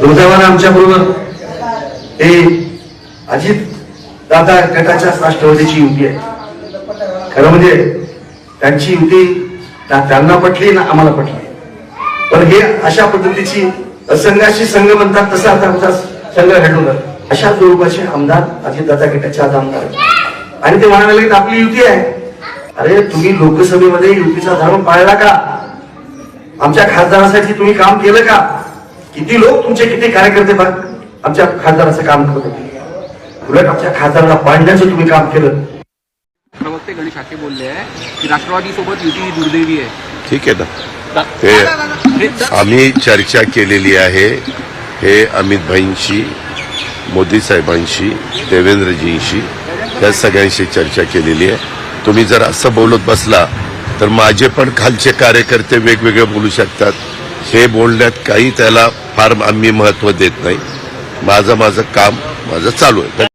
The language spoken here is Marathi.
दुर्दैवानं आमच्या बरोबर हे अजित दादा गटाच्या राष्ट्रवादीची युती आहे. खरं म्हणजे त्यांची युती त्यांना पटली ना आम्हाला पटली. पण हे अशा पद्धतीची संघाशी संघ म्हणतात तसा आता आमचा संघ घडवला अशा स्वरूपाचे आमदार अजितदादा गटाचे आज आमदार आहेत. आणि ते म्हणायला लागले की आपली युती आहे. अरे तुम्ही लोकसभेमध्ये युतीचा धर्म पाळला का? आमच्या खासदारासाठी तुम्ही काम केलं का? किती लोक तुमचे किती कार्यकर्ते बघ. आमच्या खासदाराचं काम करत होते. उलट आमच्या खासदाराला पाडण्याचं तुम्ही काम केलं. प्रवक्ते गणेश हाके बोलले आहे की राष्ट्रवादी सोबत युती ही दुर्दैवी आहे. ठीक आहे ना. ते आम्ही चर्चा केलेली आहे हे अमित भाईंशी मोदी साहेबांशी देवेंद्रजींशी. या सगळ्यांशी चर्चा केलेली आहे. तुम्ही जर असं बोलत बसला तर माझे पण खालचे कार्यकर्ते वेगवेगळे बोलू शकतात. हे बोलण्यात काही त्याला फार आम्ही महत्त्व देत नाही. माझं माझं काम माझं चालू आहे.